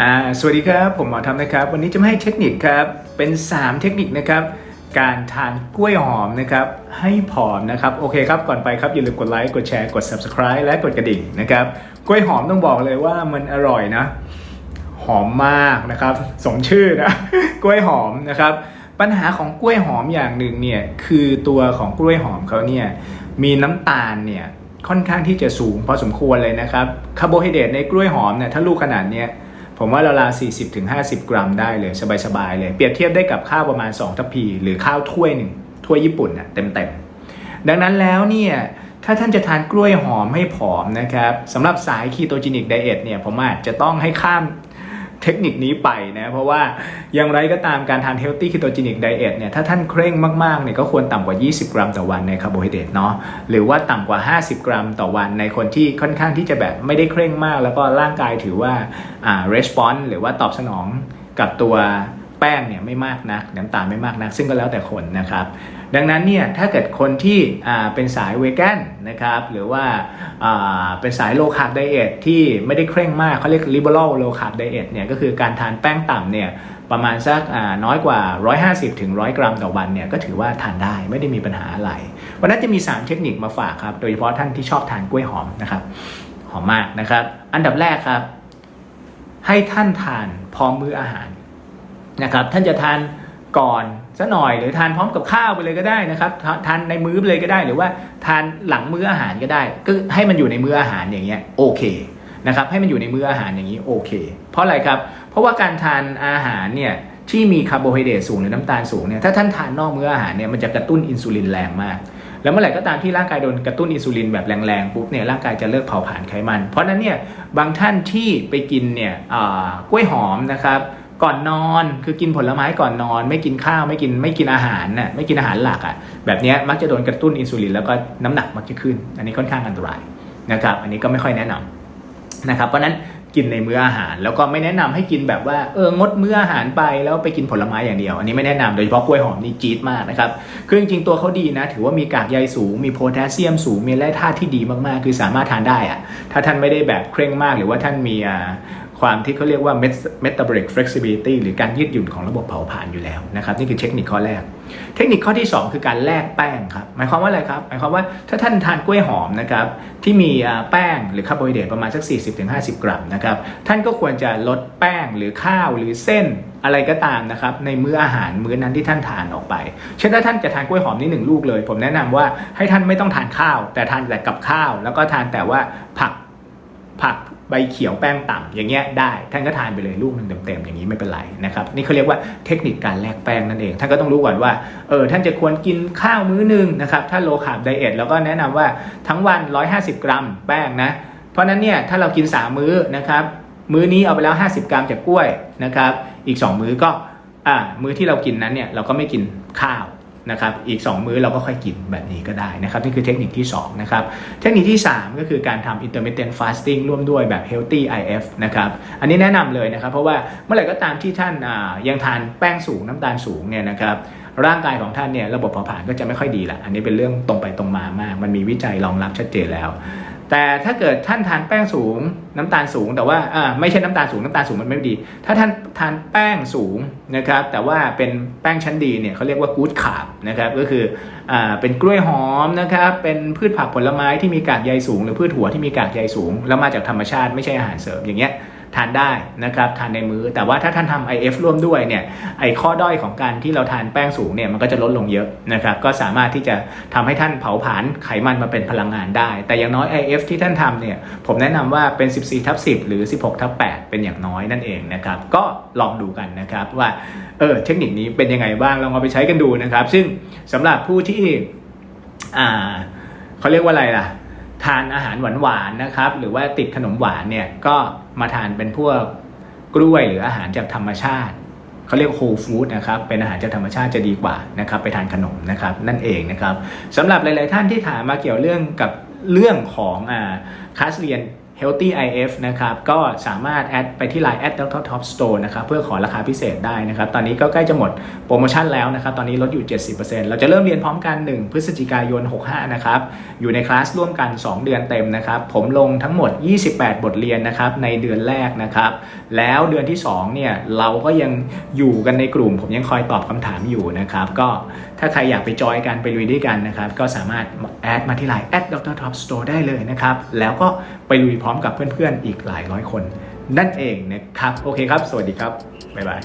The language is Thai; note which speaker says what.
Speaker 1: อ่าสวัสดีครับ ผมหมอทำนะครับ วันนี้จะมาให้เทคนิคครับ เป็น 3 เทคนิคนะครับ การทานกล้วยหอมนะครับ ให้ผอมนะครับ โอเคครับ ก่อนไปครับ อย่าลืมกดไลค์ กดแชร์ กด subscribe และกดกระดิ่งนะครับ กล้วยหอมต้องบอกเลยว่ามันอร่อยนะ หอมมากนะครับ สมชื่อนะ กล้วยหอมนะครับ ปัญหาของกล้วยหอมอย่างหนึ่งเนี่ย คือตัวของกล้วยหอมเขาเนี่ย มีน้ำตาลเนี่ย ค่อนข้างที่จะสูงพอสมควรเลยนะครับ คาร์โบไฮเดรตในกล้วยหอมเนี่ย ถ้าลูกขนาดเนี้ย ผมว่าราวๆ40-50 กรัมได้เลย สบายๆเลย เปรียบเทียบได้กับข้าวประมาณ 2 ทัพพี หรือข้าวถ้วยหนึ่งถ้วยญี่ปุ่นอะเต็มๆ ดังนั้นแล้วเนี่ยถ้าท่านจะทานกล้วยหอมให้ผอมนะครับสำหรับสายคีโตจินิกไดเอทเนี่ยผมอาจจะต้องให้ข้าม เทคนิคนี้ไปนะเพราะว่าอย่างไรก็ตามการทานเฮลตี้คีโตจินิกไดเอทเนี่ยถ้าท่านเคร่งมากๆเนี่ยก็ควรต่ำกว่า 20 กรัมต่อวันในคาร์โบไฮเดรตเนาะหรือว่าต่ำกว่า 50 กรัมต่อวันในคนที่ค่อนข้างที่จะแบบไม่ได้เคร่งมาก แล้วก็ร่างกายถือว่าอ่า response หรือว่าตอบสนองกับตัว ป้งเนี่ยไม่มากนักน้ำตาลไม่มากนัก ซึ่งก็แล้วแต่คนนะครับ ดังนั้นเนี่ยถ้าเกิดคนที่เป็นสายเวแกนนะครับหรือว่าเป็นสายโลคาร์บไดเอทที่ไม่ได้เคร่งมากเขาเรียก liberal low carb diet เนี่ยก็คือการทานแป้งต่ำเนี่ยประมาณสักอ่าน้อยกว่า 150ถึง100 กรัมต่อวันเนี่ยก็ถือว่าทานได้ไม่ได้มีปัญหาอะไร วันนั้นจะมี 3 เทคนิคมาฝากครับ โดยเฉพาะท่านที่ชอบทานกล้วยหอมนะครับ หอมมากนะครับ อันดับแรกครับ ให้ท่านทานพร้อมมื้ออาหาร นะครับท่านจะทานก่อนซะหน่อยหรือทานพร้อมกับข้าวไปเลยก็ได้นะครับทาทานในมื้อไปเลยก็ได้ หรือว่าทานหลังมื้ออาหารก็ได้ ก็ให้มันอยู่ในมื้ออาหารอย่างเงี้ยโอเคนะครับให้มันอยู่ในมื้ออาหารอย่างนี้โอเค เพราะอะไรครับ เพราะว่าการทานอาหารเนี่ยที่มีคาร์โบไฮเดรตสูงหรือน้ำตาลสูงเนี่ยถ้าท่านทานนอกมื้ออาหารเนี่ยมันจะกระตุ้นอินซูลินแรงมาก แล้วเมื่อไหร่ก็ตามที่ร่างกายโดนกระตุ้นอินซูลินแบบแรงๆปุ๊บเนี่ยร่างกายจะเลิกเผาผลาญไขมัน เพราะนั้นเนี่ยบางท่านที่ไปกินเนี่ยอ่ากล้วยหอมนะครับ ก่อนนอนคือกินผลไม้ก่อนนอน ไม่กินข้าวไม่กินไม่กินอาหารน่ะไม่กินอาหารหลักอะแบบนี้มักจะโดนกระตุ้นอินซูลินแล้วก็น้ำหนักมักจะขึ้น อันนี้ค่อนข้างอันตรายนะครับอันนี้ก็ไม่ค่อยแนะนำนะครับเพราะนั้นกินในมื้ออาหาร แล้วก็ไม่แนะนำให้กินแบบว่าเอองดมื้ออาหารไปแล้วไปกินผลไม้อย่างเดียว อันนี้ไม่แนะนำโดยเฉพาะกล้วยหอมนี่จี๊ดมากนะครับคือจริงๆตัวเขาดีนะ ถือว่ามีกากใยสูง มีโพแทสเซียมสูงมีแร่ธาตุที่ดีมากๆ คือสามารถทานได้อะถ้าท่านไม่ได้แบบเคร่งมากหรือว่าท่านมีอ่า ความที่เขาเรียกว่า metabolic flexibility หรือการยืดหยุ่นของระบบเผาผลาญอยู่แล้วนะครับนี่คือเทคนิคข้อแรก เทคนิคข้อที่ 2 คือการแลกแป้งครับหมายความว่าอะไรครับหมายความว่าถ้าท่านทานกล้วยหอมนะครับที่มีแป้งหรือคาร์โบไฮเดรตประมาณสัก 40-50 กรัมนะครับท่านก็ควรจะลดแป้งหรือข้าวหรือเส้นอะไรก็ตามนะครับในมื้ออาหารมื้อนั้นที่ท่านทานออกไป เช่นถ้าท่านจะทานกล้วยหอมนี่หนึ่งลูกเลย ผมแนะนำว่าให้ท่านไม่ต้องทานข้าว แต่ทานแต่กับข้าว แล้วก็ทานแต่ว่าผักผัก ใบเขียวแป้งต่ำอย่างเงี้ยได้ ท่านก็ทานไปเลยลูกหนึ่งเต็มๆอย่างนี้ไม่เป็นไรนะครับนี่เขาเรียกว่าเทคนิคการแลกแป้งนั่นเอง ท่านก็ต้องรู้ก่อนว่าเออท่านจะควรกินข้าวมื้อหนึ่งนะครับถ้าโลคาร์บไดเอทแล้วก็แนะนำว่าทั้งวัน 150 กรัมแป้งนะเพราะฉะนั้นเนี่ยถ้าเรากิน 3 มื้อนะครับมื้อนี้เอาไปแล้ว 50 กรัมจากกล้วยนะครับอีก 2 มื้อก็อ่ามื้อที่เรากินนั้นเนี่ยเราก็ไม่กินข้าว นะครับอีก 2 มื้อเราก็ค่อยกินแบบนี้ก็ได้นะครับนี่คือเทคนิคที่2นะครับเทคนิคที่ 3 ก็คือการทำ intermittent fasting ร่วมด้วยแบบ healthy IF นะครับอันนี้แนะนำเลยนะครับ เพราะว่าเมื่อไหร่ก็ตามที่ท่านยังทานแป้งสูงน้ำตาลสูงเนี่ยนะครับร่างกายของท่านเนี่ยระบบเผาผลาญก็จะไม่ค่อยดีละอันนี้เป็นเรื่องตรงไปตรงมามาก มันมีวิจัยรองรับชัดเจนแล้ว แต่ถ้าเกิดท่านทานแป้งสูงน้ำตาลสูงแต่ว่าอ่าไม่ใช่น้ำตาลสูงน้ำตาลสูงมันไม่ดี ถ้าท่านทานแป้งสูงนะครับแต่ว่าเป็นแป้งชั้นดีเนี่ยเขาเรียกว่ากู๊ดขาบนะครับก็คืออ่าเป็นกล้วยหอมนะครับเป็นพืชผักผลไม้ที่มีกากใยสูง หรือพืชหัวที่มีกากใยสูง แล้วมาจากธรรมชาติไม่ใช่อาหารเสริมอย่างเงี้ย ทานได้นะครับทานในมื้อ แต่ว่าถ้าท่านทำ IF ร่วมด้วยเนี่ยไอข้อด้อยของการที่เราทานแป้งสูงเนี่ยมันก็จะลดลงเยอะนะครับก็สามารถที่จะทำให้ท่านเผาผลาญไขมันมาเป็นพลังงานได้ แต่อย่างน้อย IF ที่ท่านทำเนี่ยผมแนะนำว่าเป็น 14ทับ10 หรือ 16ทับ8เป็นอย่างน้อยนั่นเองนะครับก็ลองดูกันนะครับว่าเออเทคนิคนี้เป็นยังไงบ้างลองเอาไปใช้กันดูนะครับ ซึ่งสำหรับผู้ที่อ่าเขาเรียกว่าอะไรล่ะ ทานอาหารหวานๆนะครับ หรือว่าติดขนมหวานเนี่ยก็มาทานเป็นพวกกล้วยหรืออาหารจากธรรมชาติเขาเรียกโฮลฟู้ดนะครับ เป็นอาหารจากธรรมชาติจะดีกว่านะครับ ไปทานขนมนะครับ นั่นเองนะครับสำหรับหลาย ๆ ท่านที่ถามมาเกี่ยวเรื่องกับเรื่องของอ่าคลาสเรียน Healthy IF นะครับก็สามารถแอดไปที่ Line แอด Dr. Top Store นะครับเพื่อขอราคาพิเศษได้นะครับตอนนี้ก็ใกล้จะหมดโปรโมชั่นแล้วนะครับตอนนี้ลดอยู่ 70%เราจะเริ่มเรียนพร้อมกัน 1 พฤศจิกายน 65 นะครับอยู่ในคลาสร่วมกัน 2 เดือนเต็มนะครับผมลงทั้งหมด 28 บทเรียนนะครับในเดือนแรกนะครับแล้วเดือนที่2เนี่ยเราก็ยังอยู่กันในกลุ่ม ผมยังคอยตอบคำถามอยู่นะครับก็ถ้าใครอยากไปจอยกันไปลุยด้วยกันนะครับก็สามารถแอดมาที่ Line แอด Dr. Top Store ได้เลยนะครับแล้วก็ไปลุยร้อมกับเพื่อนๆอีกหลายร้อยคน นั่นเองนะครับ โอเคครับ สวัสดีครับ บ๊ายบาย